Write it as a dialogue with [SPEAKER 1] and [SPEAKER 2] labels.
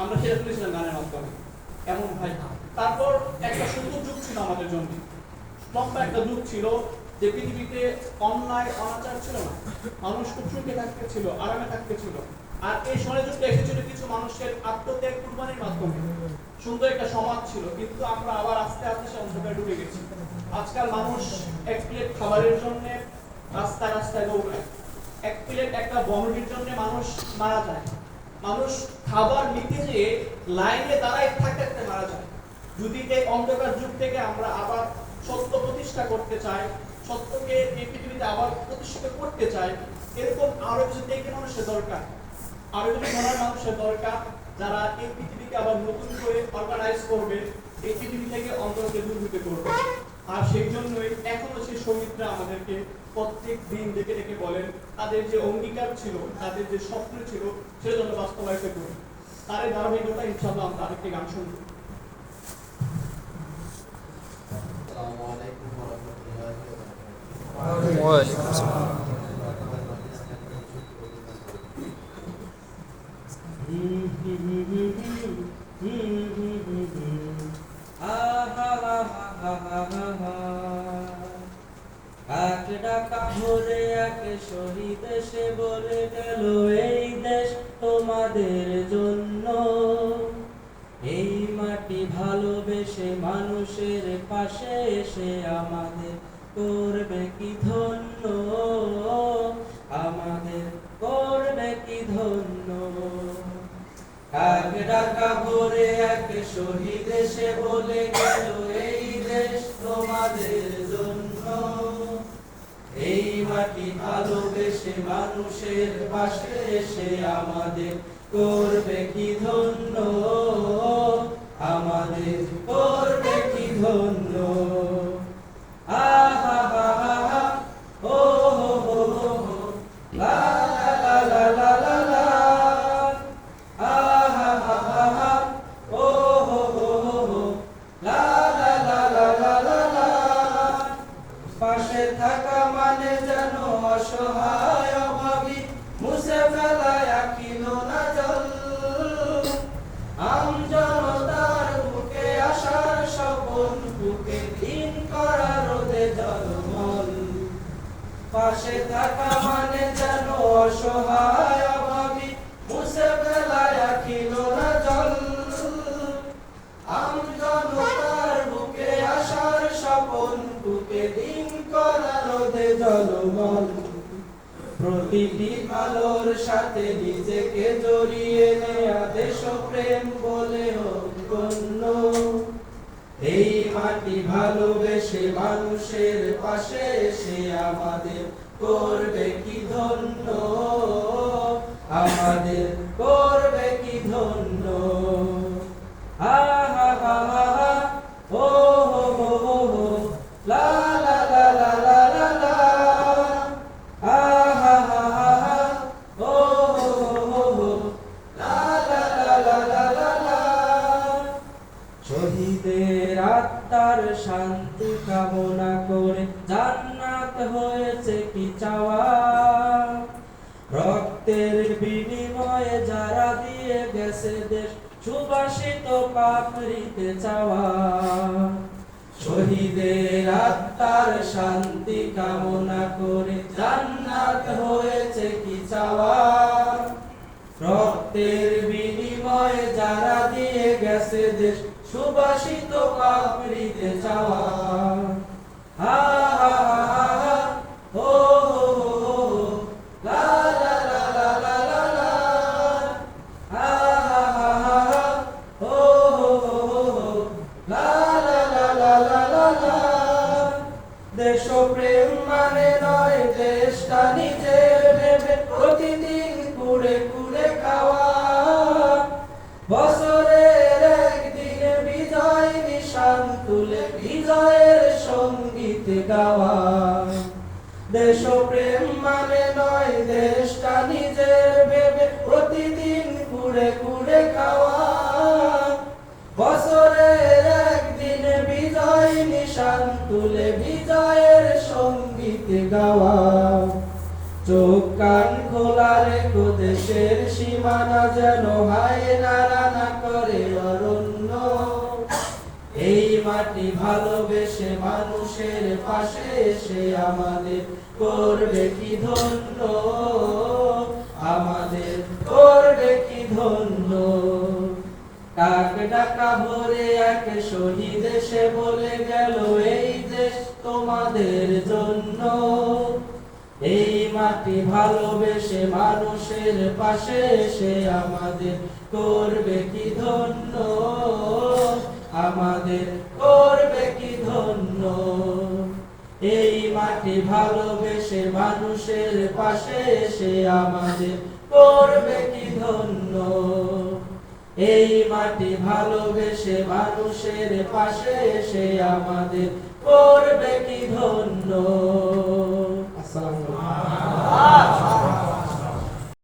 [SPEAKER 1] আমরা সেটা তুলেছিলাম গানের মাধ্যমে। এমন ভাই তারপর একটা সুন্দর যুগ ছিল আমাদের জন্য। লম্বা একটা যুগ ছিল যে পৃথিবীতে অন্যায়, অনাচার ছিল না। মানুষ খুব সুখে থাকতে ছিল, আরামে থাকতে ছিল। আর এই ষড়যন্ত্রটা এসেছিল কিছু মানুষের আত্মত্যাগ কুরবানির মাধ্যমে। সুন্দর একটা সমাজ ছিল, কিন্তু আমরা আবার আস্তে আস্তে সে অন্ধকারে ডুবে গেছি। আজকাল মানুষ এক প্লেট খাবারের জন্য রাস্তায় রাস্তায় দৌড়ায়। এক প্লেট একটা বনরির জন্য মানুষ মারা যায়। মানুষ খাবার নিতে যেয়ে লাইনে দাঁড়ায় থাকতে থাকতে মারা যায়। যদি এই অন্ধকার যুগ থেকে আমরা আবার সত্য প্রতিষ্ঠা করতে চাই, সত্যকে এই পৃথিবীতে আবার প্রতিষ্ঠিত করতে চাই, এরকম আরও কিছু দেখে মানুষের দরকার। আরও কিছু মনের মানুষের দরকার যারা এই পৃথিবীকে আবার নতুন করে অর্গানাইজ করবে, এই পৃথিবী থেকে অন্তরকে দূরভূত করবে। আর সেই জন্যই এখনও সেই সঙ্গীতরা আমাদেরকে প্রত্যেক দিন ডেকে ডেকে বলেন তাদের যে অঙ্গীকার ছিল তাদের যে স্বপ্ন ছিল সেটা যেন বাস্তবায়িত করি তার এই ধারাবাহিকতা ইনশাল্লাহ আমরা আরেকটি গান শুনব।
[SPEAKER 2] আসসালামু আলাইকুম ওয়া রাহমাতুল্লাহি ওয়া বারাকাতুহু।
[SPEAKER 3] ওয়ালাইকুম আসসালাম।
[SPEAKER 4] ডাকা ভরে এক শহীদ জন্য। এই মাটি ভালোবেসে মানুষের পাশে এসে আমাদের করবে কি ধন্য? আমাদের করবে কি ধন্য? এক ডাকা ভরে এক শহীদ বলে গেল এই মাটি ভালোবেসে মানুষের পাশে এসে আমাদের করবে কি ধন্য? আমাদের করবে কি ধন্য? পাশে থাকা মানে যেন অসহায় মুছে ফেলায় না জল। বুকে আসার বুকে দিন করা রোদে জলমল। প্রতিটি আলোর সাথে নিজেকে জড়িয়ে নেয়া দেশ প্রেম ভালোবেসে মানুষের পাশে সে আমাদের করবে কি ধন্য? আমাদের করবে কি ধন্য? হা হা হা হা ও হো হো হো, লা শহীদের আত্মার শান্তি কামনা করে জান্নাত হয়েছে কি চাওয়া? রক্তের বিনিময়ে যারা দিয়ে গেছে দেশ, সুবাসিত পাপড়িতে চাওয়া। শহীদের আত্মার শান্তি কামনা করে জান্নাত হয়েছে কি চাওয়া? রক্তের বিনিময়ে যারা দিয়ে গেছে দেশ সুবাসিত পাপড়িতে চাওয়া। প্রেম মানে নয় দেশটা নিজের ভেবে প্রতিদিন ঘুরে ঘুরে খাওয়া। বছরের একদিন বিজয় নিশান তুলে বিজয়ের সঙ্গীতে গাওয়া। চোখ কান খোলা রেখো দেশের সীমানা যেন হায় নারা না করে অরণ্য। এই মাটি ভালোবেসে মানুষের পাশে এসে আমাদের করবে কি ধন্য? আমাদের করবে কি ধন্য? কাক ডাকা ভরে এক শহীদ এসে বলে গেল, এই দেশ তোমাদের জন্য। এই মাটি ভালোবেসে মানুষের পাশে এসে আমাদের করবে কি ধন্য? আমাদের করবে কি এই মাটি ভালোবেসে মানুষের পাশে এসে আমাদের করবে কি ধন্য? এই মাটি ভালোবেসে মানুষের পাশে এসে আমাদের করবে কি ধন্য? আসসালামু আলাইকুম।